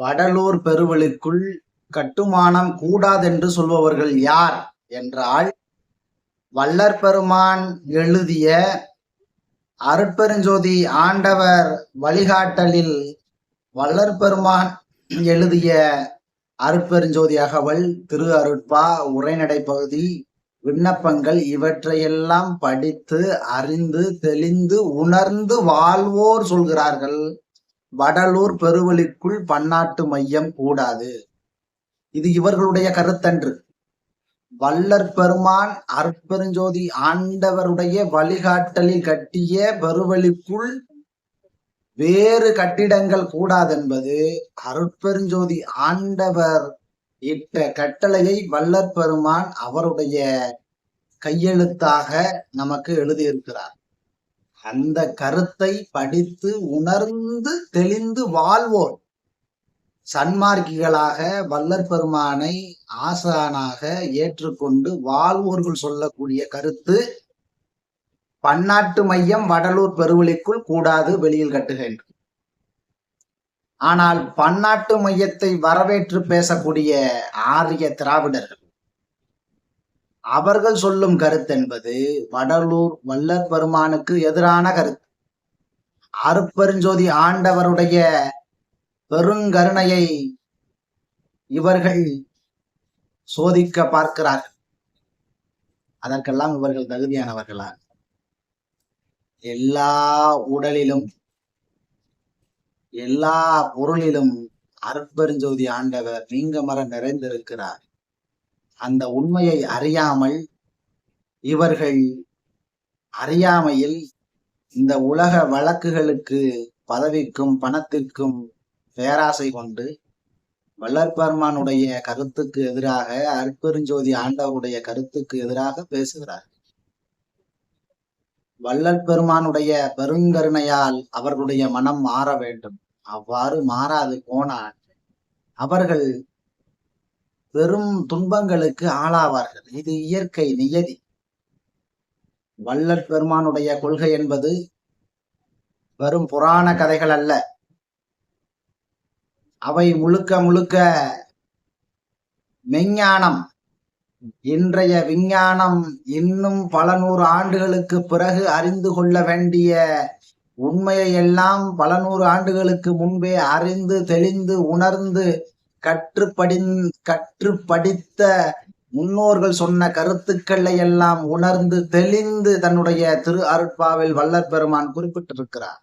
வடலூர் பெருவெளிக்குள் கட்டுமானம் கூடாதென்று சொல்பவர்கள் யார்? என்றால் வள்ளற் பெருமான் எழுதிய அருட்பெருஞ்சோதி ஆண்டவர் வழிகாட்டலில் வள்ளற் பெருமான் எழுதிய அருட்பெருஞ்சோதி அகவல் திரு அருட்பா உரைநடை பகுதி விண்ணப்பங்கள் இவற்றையெல்லாம் படித்து அறிந்து தெளிந்து உணர்ந்து வாழ்வோர் சொல்கிறார்கள். வடலூர் பெருவெளிக்குள் பன்னாட்டு மையம் கூடாது. இது இவர்களுடைய கருத்தன்று. வல்லற் பெருமான் அற்பெருஞ்சோதி ஆண்டவருடைய வழிகாட்டலில் கட்டிய பெருவெளிக்குள் வேறு கட்டிடங்கள் கூடாதென்பது அருட்பெருஞ்சோதி ஆண்டவர் இட்ட கட்டளையை வல்லற்பெருமான் அவருடைய கையெழுத்தாக நமக்கு எழுதியிருக்கிறார். அந்த கருத்தை படித்து உணர்ந்து தெளிந்து வாழ்வோர். சன்மார்க்கிகளாக வல்லற் பெருமானை ஆசானாக ஏற்றுக்கொண்டு வாழ்வோர்கள் சொல்லக்கூடிய கருத்து பன்னாட்டு மையம் வடலூர் பெருவெளிக்குள் கூடாது வெளியில் கட்டுகின்ற ஆனால் பன்னாட்டு மையத்தை வரவேற்று பேசக்கூடிய ஆரிய திராவிடர்கள் அவர்கள் சொல்லும் கருத்து என்பது வடலூர் வல்லற் பெருமானுக்கு எதிரான கருத்து. அருப்பெருஞ்சோதி ஆண்டவருடைய பெருங்கருணையை இவர்கள் சோதிக்க பார்க்கிறார்கள். அதற்கெல்லாம் இவர்கள் தகுதியானவர்களா எல்லா உடலிலும் எல்லா பொருளிலும் அருட்பெருஞ்சோதி ஆண்டவர் நீங்க மரம் நிறைந்திருக்கிறார். அந்த உண்மையை அறியாமல் இவர்கள் அறியாமையில் இந்த உலக வழக்குகளுக்கு பதவிக்கும் பணத்திற்கும் பேராசை கொண்டு வல்லற்பெருமானுடைய கருத்துக்கு எதிராக அற்பெருஞ்சோதி ஆண்டவருடைய கருத்துக்கு எதிராக பேசுகிறார். வள்ளல் பெருமானுடைய பெருங்கருணையால் அவர்களுடைய மனம் மாற வேண்டும். அவ்வாறு மாறாது போனால் அவர்கள் பெரும் துன்பங்களுக்கு ஆளாவார்கள். இது இயற்கை நியதி. வல்லற் பெருமானுடைய கொள்கை என்பது வெறும் புராண கதைகள் அல்ல. அவை முழுக்க முழுக்க மெஞ்ஞானம். இன்றைய விஞ்ஞானம் இன்னும் பல நூறு ஆண்டுகளுக்கு பிறகு அறிந்து கொள்ள வேண்டிய உண்மையை எல்லாம் பல நூறு ஆண்டுகளுக்கு முன்பே அறிந்து தெளிந்து உணர்ந்து கற்றுப்படி கற்று படித்த முன்னோர்கள் சொன்ன கருத்துக்களை எல்லாம் உணர்ந்து தெளிந்து தன்னுடைய திரு அருட்பாவில் வல்லற் பெருமான் குறிப்பிட்டிருக்கிறார்.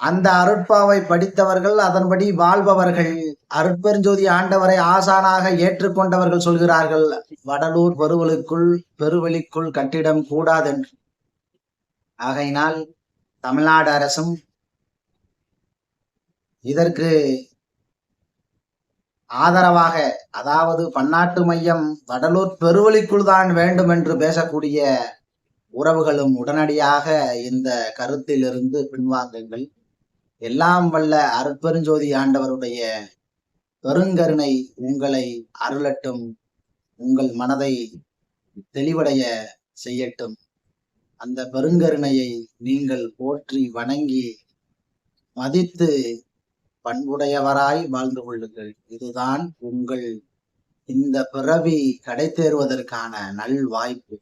அந்த அருட்பாவை படித்தவர்கள் அதன்படி வாழ்பவர்கள் அருட்பெருஞ்சோதி ஆண்டவரை ஆசானாக ஏற்றுக்கொண்டவர்கள் சொல்கிறார்கள் வடலூர் பெருவலுக்குள் பெருவெளிக்குள் கட்டிடம் கூடாதென்று. ஆகையினால் தமிழ்நாடு அரசும் இதற்கு ஆதரவாக அதாவது பன்னாட்டு மையம் வடலூர் பெருவழிக்குள் தான் வேண்டும் என்று பேசக்கூடிய உறவுகளும் உடனடியாக இந்த கருத்திலிருந்து பின்வாங்குங்கள். எல்லாம் வல்ல அருட்பெருஞ்சோதி ஆண்டவருடைய பெருங்கருணை உங்களை அருளட்டும் உங்கள் மனதை தெளிவடைய செய்யட்டும். அந்த பெருங்கருணையை நீங்கள் போற்றி வணங்கி மதித்து பண்புடையவராய் வாழ்ந்து கொள்ளுங்கள். இதுதான் உங்கள் இந்த பிறவி கடை தேர்வதற்கான நல் வாய்ப்பு